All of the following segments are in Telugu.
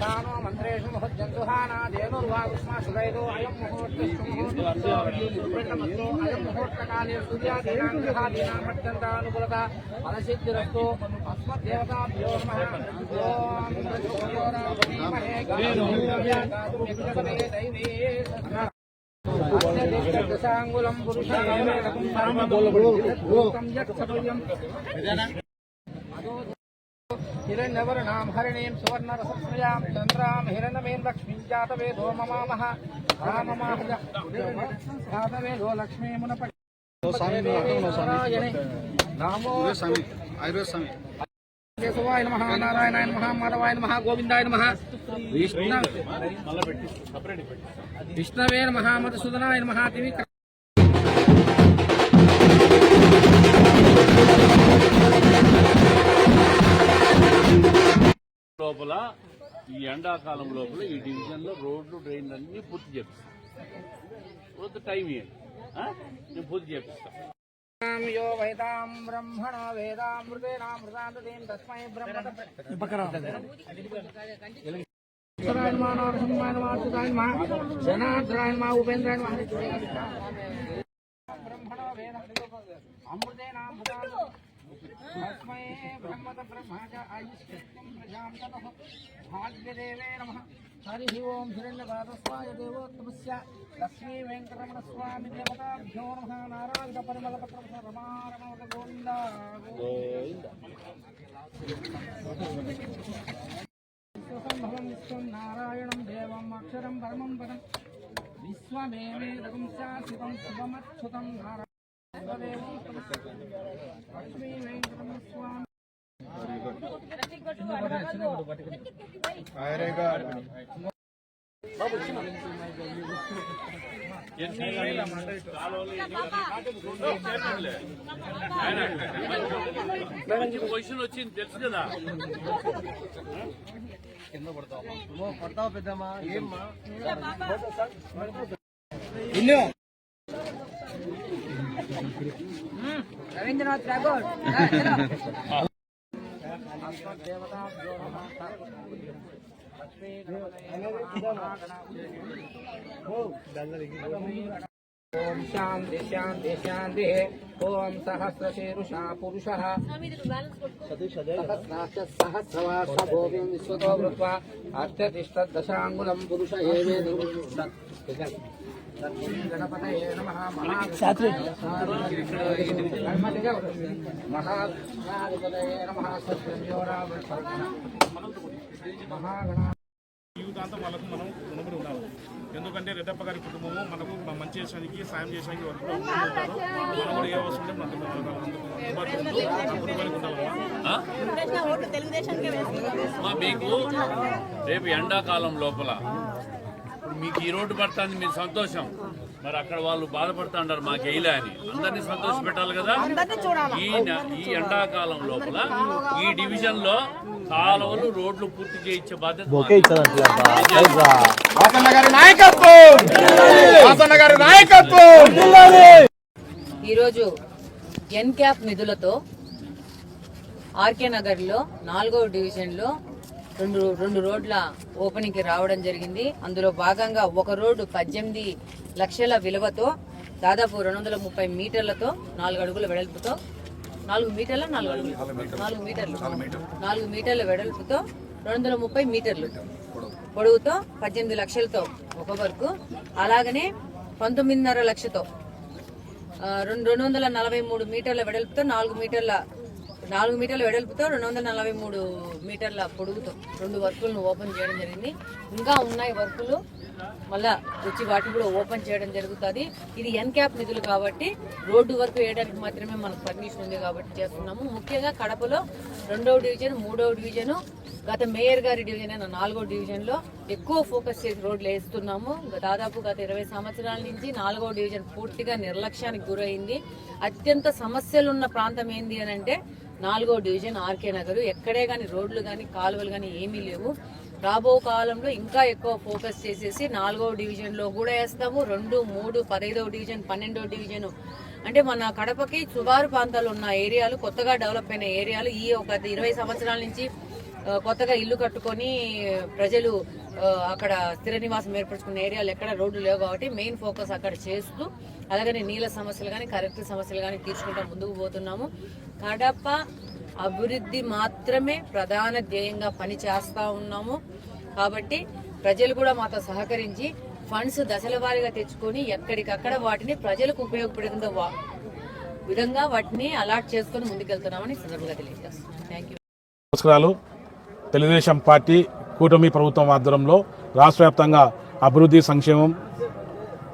దానో మంత్రేషు మహోజ్జంతుహానా దేవోర్వాగుష్మాసురైదో అయం ముహూర్తస్తు అయం ముహూర్తకాలే సూర్యాదీనాం గ్రహాదీనాం అత్యంతానుకూలత ఫలసిద్ధిరస్తు అస్మద్దేవతాభ్యో నమః. ఓం దైవే దశాంగులం హిరణ్యవర్ణాం హరిణీం సువర్ణరసస్మయాం చంద్రాం హిరణమేం లక్ష్మీం జాతవేదో మమామహ రామమాహ జాతవేదో లక్ష్మీమునప రామో స్వామి ఆయుర్వేద స్వామి కేశవాయ నమః నారాయణాయ నమః మాధవాయ నమః గోవిందాయ నమః విష్ణు విష్ణవే నమః మధుసూదనాయ నమః దివి ఈ ఎండాకాలం లోపల ఈ డివిజన్లో రోడ్లు డ్రైన్లు అన్ని పూర్తి చేపిస్తాం. కొంత టైం ఇవ్వండి? నేను పూర్తి చేపిస్తాను యో వైతాం బ్రహ్మణ వేదామృతేనామృతాంతేం తస్మై బ్రహ్మణ ఈశ్వరాయ నమః నరసింహాయ నమః అచ్యుతాయ నమః జనార్దనాయ నమః ఉపేంద్రాయ నమః బ్రహ్మణ. వేద అమృతేనామృతాంతేం తస్మై బ్రహ్మత బ్రహ్మాజ ఆయుష్యం ప్రజాం తనః భాగ్యదేవే నమః. హరి ఓం హిరణ్యపాదస్వాయ దేవోత్తమస్య. లక్ష్మీ వెంకటరమణ స్వామి దేవతాభ్యో నమః నారాయణ పరిమళ పత్ర రమారమ గోవింద విశ్వసంభవం విశ్వం నారాయణం దేవం అక్షరం పొజిషన్ వచ్చింది తెలుసు కదా కింద పడతావు పడతావు పెద్దమ్మా ఏమ్మా రవీంద్రనాథ్ ఠాగూర్ ఓం శాంతి శాంతి శాంతి ఓం సహస్రశీరుషా పురుష సహస్రవాస భోగిం విశ్వతో వృత్వా అత్యతిష్టదశాంగుళం పురుష ఏవేది జీవితాంతం వాళ్ళకు మనం రుణపడి ఉండాలి ఎందుకంటే రెడ్డప్ప గారి కుటుంబము మనకు మంచి చేసడానికి సాయం ముందు ఉంటారు మనం కూడా ఏ అవసరం ఉంటే మనకు అందుబాటులో మీకు రేపు ఎండాకాలం లోపల మీకు ఈ రోడ్డు పడుతుంది మీరు సంతోషం. మరి అక్కడ వాళ్ళు బాధపడుతుంటారు మాకు వేయలే అని. అందరినీ సంతోష పెట్టాలి కదా? ఈ ఈ ఎండాకాలం లోపల ఈ డివిజన్లో కాలువలు రోడ్లు పూర్తి చేయించే బాధ్యత మాది. వాసన్న గారి నాయకత్వం! వాసన్న గారి నాయకత్వం! ఈరోజు ఎన్క్యాప్ నిధులతో రెండు రెండు రోడ్ల ఓపెనింగ్కి రావడం జరిగింది. అందులో భాగంగా ఒక రోడ్డు పద్దెనిమిది లక్షల విలువతో దాదాపు రెండు వందల ముప్పై మీటర్లతో నాలుగు అడుగుల వెడల్పుతో నాలుగు మీటర్ల నాలుగు అడుగులు నాలుగు మీటర్లు. నాలుగు మీటర్ల. వెడల్పుతో రెండు వందల ముప్పై మీటర్లు. పొడవుతో పద్దెనిమిది లక్షలతో ఒక వరకు. అలాగనే పంతొమ్మిదిన్నర లక్షతో రెండు రెండు వందల నలభై మూడు మీటర్ల వెడల్పుతో నాలుగు మీటర్ల నాలుగు మీటర్ల వెడల్పుతో రెండు వందల నలభై మూడు మీటర్ల పొడుగుతో రెండు వర్కులను ఓపెన్ చేయడం జరిగింది. ఇంకా ఉన్నాయి వర్కులు. మళ్ళా వచ్చి వాటిని కూడా ఓపెన్ చేయడం జరుగుతుంది. ఇది ఎన్క్యాప్ నిధులు కాబట్టి రోడ్డు వర్క్ వేయడానికి మాత్రమే మనకు పర్మిషన్ ఉంది కాబట్టి చేస్తున్నాము. ముఖ్యంగా కడపలో రెండవ డివిజన్ మూడవ డివిజను గత మేయర్ గారి డివిజన్ అయిన నాలుగో డివిజన్లో ఎక్కువ ఫోకస్ చేసి రోడ్లు వేస్తున్నాము. దాదాపు గత ఇరవై సంవత్సరాల నుంచి నాలుగో డివిజన్ పూర్తిగా నిర్లక్ష్యానికి గురైంది. అత్యంత సమస్యలున్న ప్రాంతం ఏంది అని అంటే నాలుగో డివిజన్ ఆర్కే నగరు. ఎక్కడే కానీ రోడ్లు కానీ కాలువలు కానీ ఏమీ లేవు. రాబో కాలంలో ఇంకా ఎక్కువ ఫోకస్ చేసేసి నాలుగో డివిజన్లో కూడా వేస్తాము. రెండు మూడు పదహైదవ డివిజన్ పన్నెండో డివిజన్. అంటే మన కడపకి సుమారు ప్రాంతాలు ఉన్న ఏరియాలు కొత్తగా డెవలప్ అయిన ఏరియాలు ఈ ఒక ఇరవై సంవత్సరాల నుంచి కొత్తగా ఇల్లు కట్టుకొని ప్రజలు అక్కడ స్థిర నివాసం ఏర్పరచుకున్న ఏరియాలు ఎక్కడ రోడ్లు లేవు కాబట్టి మెయిన్ ఫోకస్ అక్కడ చేస్తూ అలాగనే నీళ్ళ సమస్యలు కానీ కరెక్ట్ సమస్యలు కానీ తీసుకుంటూ ముందుకు పోతున్నాము. కడప అభివృద్ధి మాత్రమే ప్రధాన ధ్యేయంగా పని చేస్తా ఉన్నాము. కాబట్టి ప్రజలు కూడా మాతో సహకరించి ఫండ్స్ దశల వారీగా తెచ్చుకొని ఎక్కడికక్కడ వాటిని ప్రజలకు ఉపయోగపడే విధంగా వాటిని అలాట్ చేసుకొని ముందుకెళ్తున్నామని సందర్భంగా తెలియజేస్తున్నాను నమస్కారాలు. తెలుగుదేశం పార్టీ కూటమి ప్రభుత్వం ఆధ్వర్యంలో రాష్ట్ర వ్యాప్తంగా అభివృద్ధి సంక్షేమం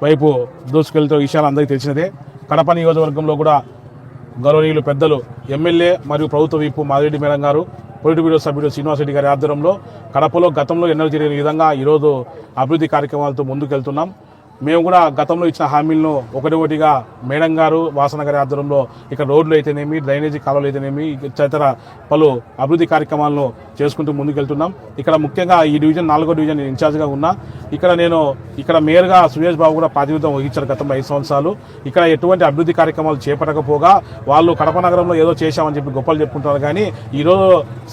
వైపు దూసుకెళ్తూ విషయాలు అందరికీ తెలిసినదే. కడప నియోజకవర్గంలో కూడా గౌరవనీయులు పెద్దలు ఎమ్మెల్యే మరియు ప్రభుత్వ విప్పు మాదిరెడ్డి మేడం గారు పొలిటి బ్యూరో సభ్యుడు శ్రీనివాసరెడ్డి గారి ఆధ్వర్యంలో కడపలో గతంలో ఎన్నో జరిగిన విధంగా ఈరోజు అభివృద్ధి కార్యక్రమాలతో ముందుకెళ్తున్నాం. మేము కూడా గతంలో ఇచ్చిన హామీలను ఒకటి ఒకటిగా మేడం గారు వాసన గారి ఆధ్వర్యంలో ఇక్కడ రోడ్లు అయితేనేమి డ్రైనేజీ కాలువలు అయితేనేమి తదితర పలు అభివృద్ధి కార్యక్రమాలను చేసుకుంటూ ముందుకెళ్తున్నాం. ఇక్కడ ముఖ్యంగా ఈ డివిజన్ నాలుగో డివిజన్ ఇన్ఛార్జ్గా ఉన్నా. ఇక్కడ నేను ఇక్కడ మేయర్గా సురేష్ బాబు కూడా ప్రాతినిధ్యం వహించారు గతంలో ఐదు సంవత్సరాలు. ఇక్కడ ఎటువంటి అభివృద్ధి కార్యక్రమాలు చేపట్టకపోగా వాళ్ళు కడప నగరంలో ఏదో చేశామని చెప్పి గొప్పలు చెప్పుకుంటారు కానీ ఈరోజు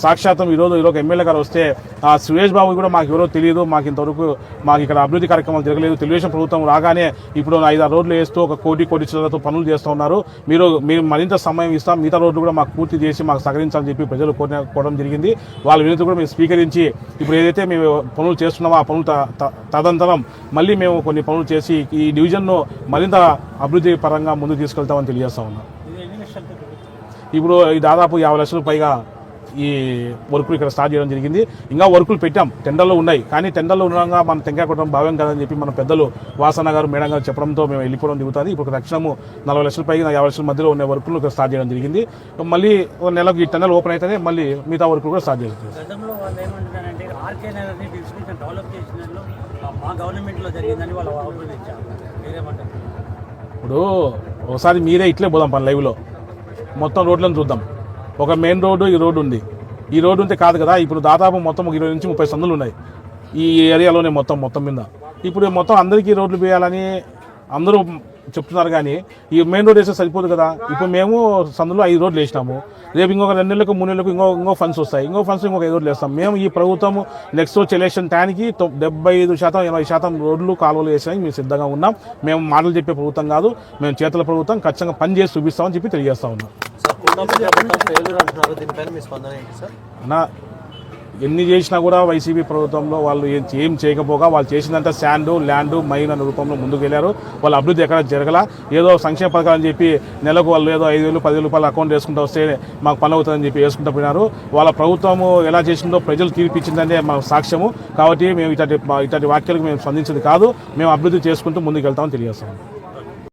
సాక్షాత్తం ఈరోజు ఈరోజు ఎమ్మెల్యే గారు వస్తే ఆ సురేష్ బాబు కూడా మాకు ఎవరో తెలియదు. మాకు ఇంతవరకు మాకు ఇక్కడ అభివృద్ధి కార్యక్రమాలు జరగలేదు. తెలుగుదేశం ప్రభుత్వం రాగానే ఇప్పుడు ఐదారు రోడ్లు వేస్తూ ఒక కోటి కోటి చిల్లరతో పనులు చేస్తూ ఉన్నారు. మీరు మీరు మరింత సమయం ఇస్తాం మిగతా రోడ్లు కూడా మాకు పూర్తి చేసి మాకు సహకరించాలని చెప్పి ప్రజలు కోరడం జరిగింది. వాళ్ళ వినతి కూడా మేము స్వీకరించి ఇప్పుడు ఏదైతే మేము పనులు చేస్తున్నామో ఆ పనులు త- త- తదనంతరం మళ్ళీ మేము కొన్ని పనులు చేసి ఈ డివిజన్ను మరింత అభివృద్ధి పరంగా ముందుకు తీసుకెళ్తామని తెలియజేస్తా ఉన్నాం. ఇప్పుడు దాదాపు యాభై లక్షల పైగా ఈ వర్కులు ఇక్కడ స్టార్ట్ చేయడం జరిగింది. ఇంకా వర్కులు పెట్టాం. టెండర్లో ఉన్నాయి. కానీ టెండర్లో ఉండగా మనం టెంకాయ కొట్టడం భావ్యం కాదని చెప్పి మన పెద్దలు వాసన గారు మేడం గారు చెప్పడంతో మేము వెళ్ళిపోవడం దిగుతుంది ఇప్పుడు తక్షణము నలభై లక్షల పైగా యాభై లక్షల మధ్యలో ఉన్న వర్కులు ఇక్కడ స్టార్ట్ చేయడం జరిగింది. మళ్ళీ ఒక నెలకు ఈ టెండర్ ఓపెన్ అయితేనే మళ్ళీ మిగతా వర్కులు కూడా స్టార్ట్ చేస్తుంది మా గవర్నమెంట్లో జరిగిందని వాళ్ళు అభివృద్ధి మీరేమంటారు? ఇప్పుడు ఒకసారి మీరే ఇట్లే పోదాం పని లైవ్లో. మొత్తం రోడ్లను చూద్దాం. ఒక మెయిన్ రోడ్డు ఈ రోడ్డు ఉంది. ఈ రోడ్డు ఉంటే కాదు కదా ఇప్పుడు దాదాపు మొత్తం ఒక ఇరవై నుంచి ముప్పై సందులు ఉన్నాయి. ఈ ఏరియాలోనే మొత్తం మొత్తం మీద. ఇప్పుడు మొత్తం అందరికీ రోడ్లు వేయాలని అందరూ చెప్తున్నారు కానీ ఈ మెయిన్ రోడ్ వేస్తే సరిపోదు కదా. ఇప్పుడు మేము సందులో ఐదు రోడ్లు వేసినాము. రేపు ఇంకొక రెండు నెలలకు మూడు నెలలకు ఇంకో ఇంకో ఫండ్స్ వస్తాయి. ఇంకో ఫండ్స్ ఇంకొక ఐదు రోడ్లు వేస్తాం. మేము ఈ ప్రభుత్వం నెక్స్ట్ వచ్చే ఎలక్షన్ టైంకి డెబ్బై ఐదు శాతం ఎనభై శాతం రోడ్లు కాలువలు వేసానికి మేము సిద్ధంగా ఉన్నాం. మేము మాటలు చెప్పే ప్రభుత్వం కాదు. మేము చేతుల ప్రభుత్వం ఖచ్చితంగా పని చేసి చూపిస్తామని చెప్పి తెలియజేస్తా ఉన్నాం. సార్ ఎన్ని చేసినా కూడా వైసీపీ ప్రభుత్వంలో వాళ్ళు ఏం ఏం చేయకపోగా వాళ్ళు చేసినంత శాండ్ ల్యాండ్ మైన్ అనే రూపంలో ముందుకు వెళ్ళారు వాళ్ళ అభివృద్ధి ఎక్కడ జరగల? ఏదో సంక్షేమ పథకాలు అని చెప్పి నెలకు వాళ్ళు ఏదో ఐదు వేలు పది రూపాయలు అకౌంట్ వేసుకుంటూ వస్తే మాకు పని అవుతుందని చెప్పి వేసుకుంటూ పోయినారు. వాళ్ళ ప్రభుత్వము ఎలా చేసిందో ప్రజలు తీర్పిచ్చిందనే మా సాక్ష్యము. కాబట్టి మేము ఇట్లాంటి ఇట్లాంటి వ్యాఖ్యలకు మేము స్పందించింది కాదు. మేము అభివృద్ధి చేసుకుంటూ ముందుకు వెళ్తామని తెలియజేస్తాము